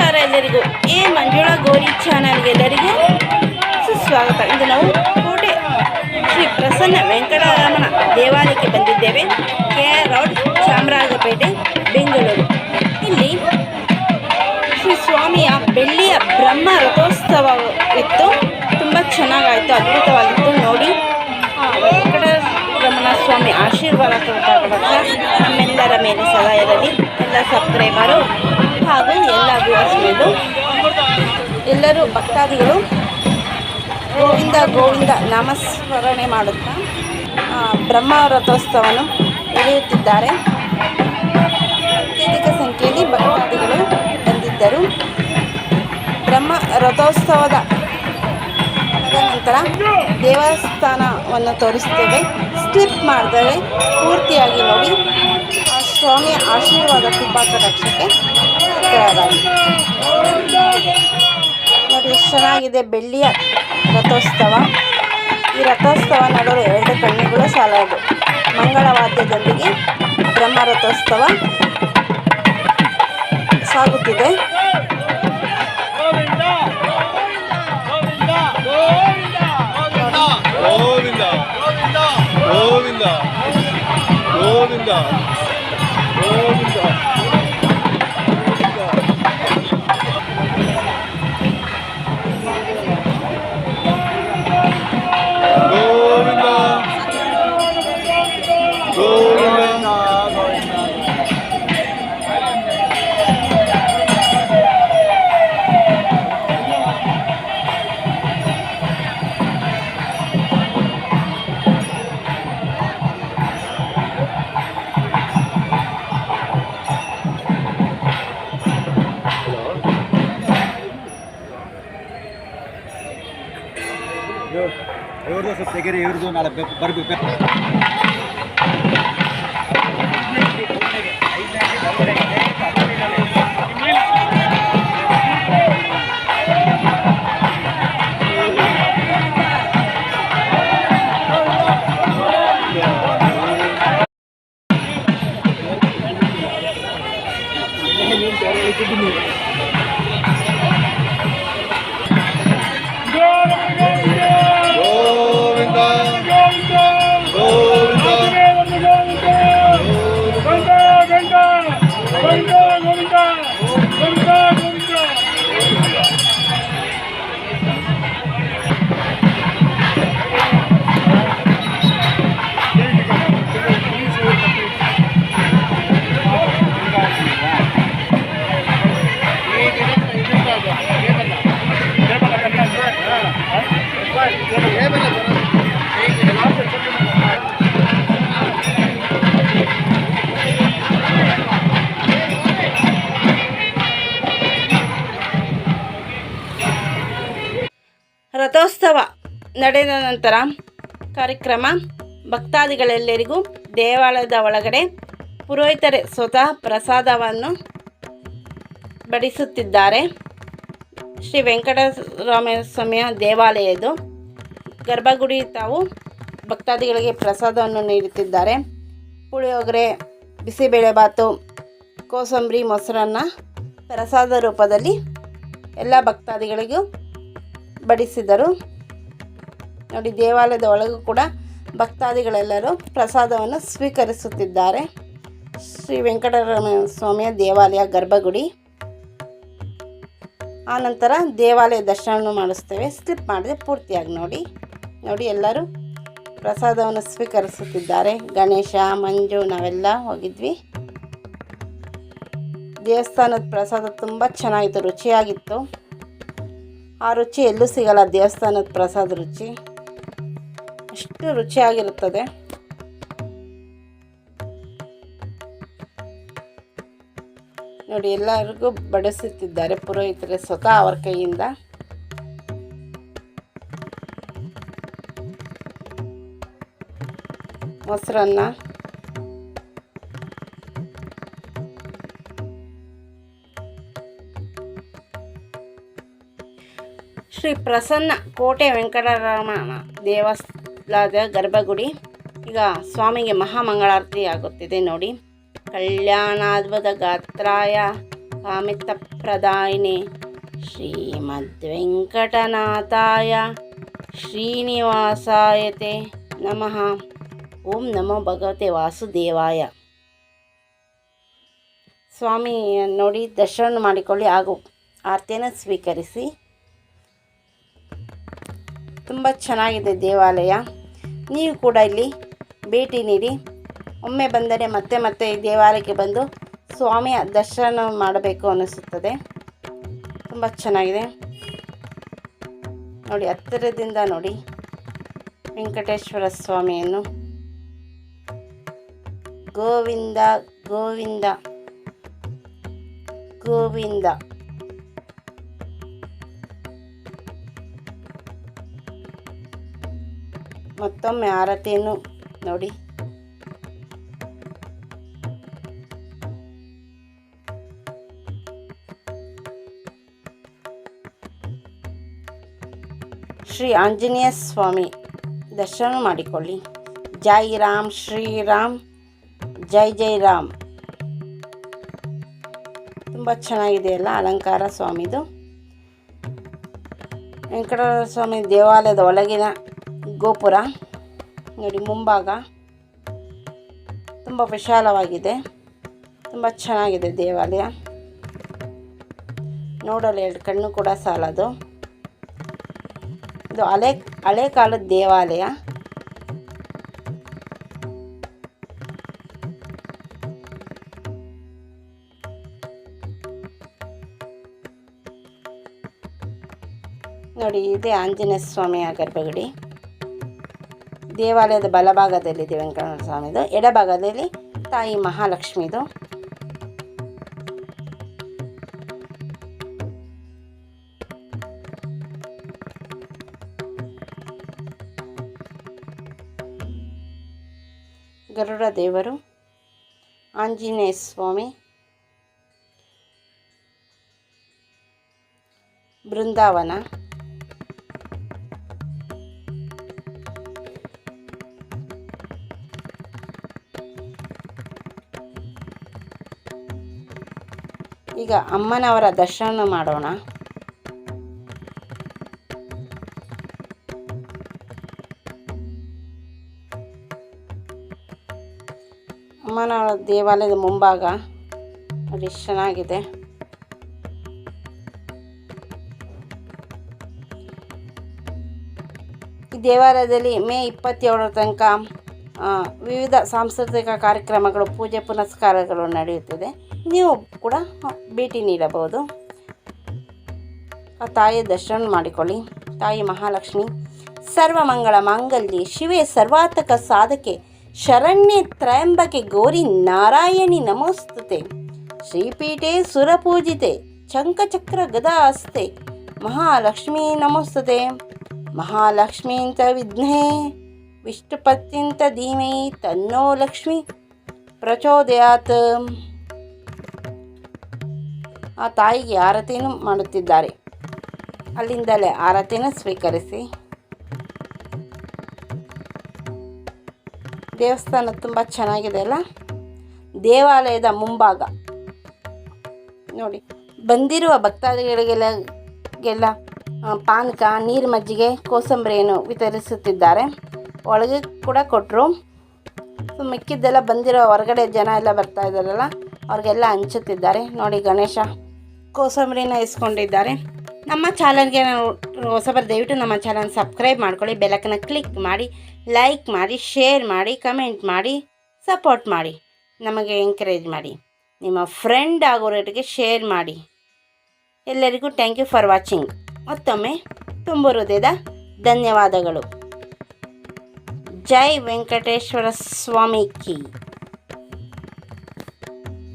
ನಮಸ್ಕಾರ ಎಲ್ಲರಿಗೂ. ಈ ಮಂಜುಳಾ ಗೋರಿ ಚಾನಲ್ಗೆ ಎಲ್ಲರಿಗೂ ಸುಸ್ವಾಗತ. ಇಂದು ನಾವು ಕೋಟೆ ಶ್ರೀ ಪ್ರಸನ್ನ ವೆಂಕಟರಾಮನ ದೇವಾಲಯಕ್ಕೆ ಬಂದಿದ್ದೇವೆ. K R road Chamarajapete, Bengaluru. ಇಲ್ಲಿ ಶ್ರೀ ಸ್ವಾಮಿಯ ಬೆಳ್ಳಿಯ ಬ್ರಹ್ಮ ರಥೋತ್ಸವ ಇತ್ತು. ತುಂಬ ಚೆನ್ನಾಗಾಯಿತು, ಅದ್ಭುತವಾಗಿತ್ತು. ನೋಡಿ ವೆಂಕಟರಮಣ ಸ್ವಾಮಿ ಆಶೀರ್ವಾದ ಕೊಡ್ತಾ ನಮ್ಮೆಲ್ಲರ ಮೇಲೆ ಸದಾ ಎಲ್ಲ ಸಬ್ಸ್ಕ್ರೈಬರು ಹಾಗೂ ಎಲ್ಲ ವ್ಯೂವರ್ಸ್ಗಳು. ಎಲ್ಲರೂ ಭಕ್ತಾದಿಗಳು. ಗೋವಿಂದ ಗೋವಿಂದ ನಾಮಸ್ಮರಣೆ ಮಾಡುತ್ತಾ ಬ್ರಹ್ಮ ರಥೋತ್ಸವವನ್ನು ಎಳೆಯುತ್ತಿದ್ದಾರೆ. ಅತ್ಯಧಿಕ ಸಂಖ್ಯೆಯಲ್ಲಿ ಭಕ್ತಾದಿಗಳು ಬಂದಿದ್ದರು. ಬ್ರಹ್ಮ ರಥೋತ್ಸವದ ನಂತರ ದೇವಸ್ಥಾನವನ್ನು ತೋರಿಸ್ತೇವೆ ಸ್ಲಿಪ್ ಮಾಡಿದರೆ ಪೂರ್ತಿಯಾಗಿ ನೋಡಿ. ಸ್ವಾಮಿಯ ಆಶೀರ್ವಾದ ಕೃಪಾ ಕಟಾಕ್ಷಕ್ಕೆ ಪಾತ್ರರಾಗಿ ನೋಡಿ, ಎಷ್ಟು ಚೆನ್ನಾಗಿದೆ ಬೆಳ್ಳಿಯ ರಥೋತ್ಸವ. ಈ ರಥೋತ್ಸವ ನೋಡಲು ಎರಡು ಕಣ್ಣುಗಳು ಸಾಲದು ಮಂಗಳವಾದ್ಯದೊಂದಿಗೆ ಬ್ರಹ್ಮ ರಥೋತ್ಸವ ಸಾಗುತ್ತಿದೆ. ಗೋವಿಂದ ಗೋವಿಂದ ಗೋವಿಂದ. ಗೋವಿಂದ ಇವ್ರದ್ದು ಸ್ವಲ್ಪ ತೆಗೀರಿ ಇವ್ರದ್ದು ನಾಳೆ ಬರ್ಬೇಕು. ನಡೆದ ನಂತರ ಕಾರ್ಯಕ್ರಮ ಭಕ್ತಾದಿಗಳೆಲ್ಲರಿಗೂ ದೇವಾಲಯದ ಒಳಗಡೆ ಪುರೋಹಿತರೇ ಸ್ವತಃ ಪ್ರಸಾದವನ್ನು ಬಡಿಸುತ್ತಿದ್ದಾರೆ. ಶ್ರೀ ವೆಂಕಟರಾಮ ಸ್ವಾಮಿಯ ದೇವಾಲಯ ಇದು ಗರ್ಭಗುಡಿ ತಾವು ಭಕ್ತಾದಿಗಳಿಗೆ ಪ್ರಸಾದವನ್ನು ನೀಡುತ್ತಿದ್ದಾರೆ. ಪುಳಿಯೋಗರೆ ಬಿಸಿಬೇಳೆಬಾತು ಕೋಸಂಬರಿ, ಮೊಸರನ್ನ ಪ್ರಸಾದ ರೂಪದಲ್ಲಿ ಎಲ್ಲ ಭಕ್ತಾದಿಗಳಿಗೂ ಬಡಿಸಿದರು. ನೋಡಿ, ದೇವಾಲಯದ ಒಳಗೂ ಕೂಡ ಭಕ್ತಾದಿಗಳೆಲ್ಲರೂ ಪ್ರಸಾದವನ್ನು ಸ್ವೀಕರಿಸುತ್ತಿದ್ದಾರೆ. ಶ್ರೀ ವೆಂಕಟರಮಣ ಸ್ವಾಮಿಯ ದೇವಾಲಯ ಗರ್ಭಗುಡಿ. ಆನಂತರ ದೇವಾಲಯ ದರ್ಶನವನ್ನು ಮಾಡಿಸ್ತೇವೆ. ಸ್ಲಿಪ್ ಮಾಡಿದೆ ಪೂರ್ತಿಯಾಗಿ ನೋಡಿ. ನೋಡಿ, ಎಲ್ಲರೂ ಪ್ರಸಾದವನ್ನು ಸ್ವೀಕರಿಸುತ್ತಿದ್ದಾರೆ. ಗಣೇಶ, ಮಂಜು, ನಾವೆಲ್ಲ ಹೋಗಿದ್ವಿ. ದೇವಸ್ಥಾನದ ಪ್ರಸಾದ ತುಂಬ ಚೆನ್ನಾಗಿತ್ತು, ರುಚಿಯಾಗಿತ್ತು. ಆ ರುಚಿ ಎಲ್ಲೂ ಸಿಗಲ್ಲ, ದೇವಸ್ಥಾನದ ಪ್ರಸಾದ ರುಚಿ. ಅಷ್ಟು ರುಚಿಯಾಗಿರುತ್ತದೆ. ನೋಡಿ ಎಲ್ಲರಿಗೂ ಬಡಿಸುತ್ತಿದ್ದಾರೆ ಪುರೋಹಿತರೆ ಸ್ವತಃ ಅವರ ಕೈಯಿಂದ. ಮೊಸರನ್ನ. ಶ್ರೀ ಪ್ರಸನ್ನ ಕೋಟೆ ವೆಂಕಟರಮಣ ದೇವಸ್ಥಾನದ ಗರ್ಭಗುಡಿ. ಈಗ ಸ್ವಾಮಿಗೆ ಮಹಾಮಂಗಳಾರತಿ ಆಗುತ್ತಿದೆ ನೋಡಿ. ಕಲ್ಯಾಣಾದ್ಭುತ ಗಾತ್ರಾಯ ಕಾಮಿತಪ್ರದಾಯಿನೇ ಶ್ರೀಮದ್ವೆಂಕಟನಾಥಾಯ ಶ್ರೀನಿವಾಸಾಯತೆ ನಮಃ. ಓಂ ನಮೋ ಭಗವತೆ ವಾಸುದೇವಾಯ. ಸ್ವಾಮಿ ನೋಡಿ ದರ್ಶನ ಮಾಡಿಕೊಳ್ಳಿ ಹಾಗೂ ಆರತಿಯನ್ನು ಸ್ವೀಕರಿಸಿ. ತುಂಬ ಚೆನ್ನಾಗಿದೆ ದೇವಾಲಯ. ನೀವು ಕೂಡ ಇಲ್ಲಿ ಭೇಟಿ ನೀಡಿ. ಒಮ್ಮೆ ಬಂದರೆ ಮತ್ತೆ ಮತ್ತೆ ದೇವಾಲಯಕ್ಕೆ ಬಂದು ಸ್ವಾಮಿಯ ದರ್ಶನ ಮಾಡಬೇಕು ಅನಿಸುತ್ತದೆ ತುಂಬ ಚೆನ್ನಾಗಿದೆ. ನೋಡಿ, ಹತ್ತಿರದಿಂದ ನೋಡಿ ವೆಂಕಟೇಶ್ವರ ಸ್ವಾಮಿಯನ್ನು. ಗೋವಿಂದ ಗೋವಿಂದ ಗೋವಿಂದ. ಮತ್ತೊಮ್ಮೆ ಆರತಿಯನ್ನು ನೋಡಿ. ಶ್ರೀ ಆಂಜನೇಯ ಸ್ವಾಮಿ ದರ್ಶನ ಮಾಡಿಕೊಳ್ಳಿ. ಜೈ ರಾಮ್ ಶ್ರೀರಾಮ್ ಜೈ ಜೈ ರಾಮ್. ತುಂಬ ಚೆನ್ನಾಗಿದೆ ಅಲ್ಲ ಅಲಂಕಾರ ಸ್ವಾಮಿದು. ವೆಂಕಟೇಶ್ವರ ಸ್ವಾಮಿ ದೇವಾಲಯದ ಒಳಗಿನ ಗೋಪುರ, ನೋಡಿ ಮುಂಭಾಗ. ತುಂಬ ವಿಶಾಲವಾಗಿದೆ. ತುಂಬ ಚೆನ್ನಾಗಿದೆ ದೇವಾಲಯ. ನೋಡಲು ಎರಡು ಕಣ್ಣು ಕೂಡ ಸಾಲದು. ಇದು ಹಳೆ ಹಳೆ ಕಾಲದ ದೇವಾಲಯ. ನೋಡಿ, ಇದೆ ಆಂಜನೇಯ ಸ್ವಾಮಿಯ ಗರ್ಭಗುಡಿ. ದೇವಾಲಯದ ಬಲಭಾಗದಲ್ಲಿದೆ ವೆಂಕಟರಮಣ ಸ್ವಾಮಿದು ಎಡಭಾಗದಲ್ಲಿ ತಾಯಿ ಮಹಾಲಕ್ಷ್ಮಿದು. ಗರುಡ ದೇವರು ಆಂಜನೇಯ ಸ್ವಾಮಿ ಬೃಂದಾವನ. ಈಗ ಅಮ್ಮನವರ ದರ್ಶನ ಮಾಡೋಣ. ಅಮ್ಮನವರ ದೇವಾಲಯದ ಮುಂಭಾಗ ನೋಡಿ ಚೆನ್ನಾಗಿದೆ. ಈ ದೇವಾಲಯದಲ್ಲಿ ಮೇ ಇಪ್ಪತ್ತೇಳರ ತನಕ ವಿವಿಧ ಸಾಂಸ್ಕೃತಿಕ ಕಾರ್ಯಕ್ರಮಗಳು, ಪೂಜೆ ಪುನಸ್ಕಾರಗಳು ನಡೆಯುತ್ತದೆ. ನೀವು ಕೂಡ ಭೇಟಿ ನೀಡಬಹುದು. ಆ ತಾಯಿಯ ದರ್ಶನ ಮಾಡಿಕೊಳ್ಳಿ. ತಾಯಿ ಮಹಾಲಕ್ಷ್ಮಿ ಸರ್ವಮಂಗಳ ಮಾಂಗಲ್ಯ, ಶಿವೆ ಸರ್ವಾತಕ ಸಾಧಕೆ, ಶರಣ್ಯ ತ್ರಯಂಬಕೆ ಗೌರಿ ನಾರಾಯಣಿ ನಮೋಸ್ತುತೆ, ಶ್ರೀಪೀಠೆ ಸುರಪೂಜಿತೆ, ಚಂಕಚಕ್ರ ಗದಾ ಅಸ್ತೆ ಮಹಾಲಕ್ಷ್ಮೀ ನಮೋಸ್ತುತೆ, ಮಹಾಲಕ್ಷ್ಮೀಂತ ವಿಘ್ನೇ. ವಿಷ್ಣುಪತ್ಯಂತ ಧೀಮೈ, ತನ್ನೋ ಲಕ್ಷ್ಮಿ ಪ್ರಚೋದಯಾತ್. ಆ ತಾಯಿಗೆ ಆರತಿಯನ್ನು ಮಾಡುತ್ತಿದ್ದಾರೆ. ಅಲ್ಲಿಂದಲೇ ಆರತಿಯನ್ನು ಸ್ವೀಕರಿಸಿ. ದೇವಸ್ಥಾನ ತುಂಬ ಚೆನ್ನಾಗಿದೆ ಅಲ್ಲ? ದೇವಾಲಯದ ಮುಂಭಾಗ. ನೋಡಿ, ಬಂದಿರುವ ಭಕ್ತಾದಿಗಳಿಗೆಲ್ಲ, ಗೆಲ್ಲ ಪಾನಕ ನೀರು ಮಜ್ಜಿಗೆ ಕೋಸಂಬರಿಯನ್ನು ವಿತರಿಸುತ್ತಿದ್ದಾರೆ. ಒಳಗೆ ಕೂಡ ಕೊಟ್ಟರು ಮಿಕ್ಕಿದ್ದೆಲ್ಲ ಬಂದಿರೋ ಹೊರಗಡೆ ಜನ ಎಲ್ಲ ಬರ್ತಾ ಇದ್ದಾರಲ್ಲ, ಅವ್ರಿಗೆಲ್ಲ ಹಂಚುತ್ತಿದ್ದಾರೆ. ನೋಡಿ ಗಣೇಶ ಕೋಸಂಬರಿನ ಇಸ್ಕೊಂಡಿದ್ದಾರೆ. ನಮ್ಮ ಚಾನಲ್ಗೆ ನಾವು ಹೊಸಬರು ದಯವಿಟ್ಟು ನಮ್ಮ ಚಾನಲ್ ಸಬ್ಸ್ಕ್ರೈಬ್ ಮಾಡ್ಕೊಳ್ಳಿ ಬೆಲಕನ್ನು ಕ್ಲಿಕ್ ಮಾಡಿ, ಲೈಕ್ ಮಾಡಿ, ಶೇರ್ ಮಾಡಿ, ಕಮೆಂಟ್ ಮಾಡಿ, ಸಪೋರ್ಟ್ ಮಾಡಿ, ನಮಗೆ ಎಂಕರೇಜ್ ಮಾಡಿ, ನಿಮ್ಮ ಫ್ರೆಂಡ್ ಆಗೋರಿಗೆ ಶೇರ್ ಮಾಡಿ. ಎಲ್ಲರಿಗೂ ಥ್ಯಾಂಕ್ ಯು ಫಾರ್ ವಾಚಿಂಗ್ ಮತ್ತೊಮ್ಮೆ ತುಂಬ ಹೃದಯದ ಧನ್ಯವಾದಗಳು. ಜೈ ವೆಂಕಟೇಶ್ವರ ಸ್ವಾಮಿ ಕಿ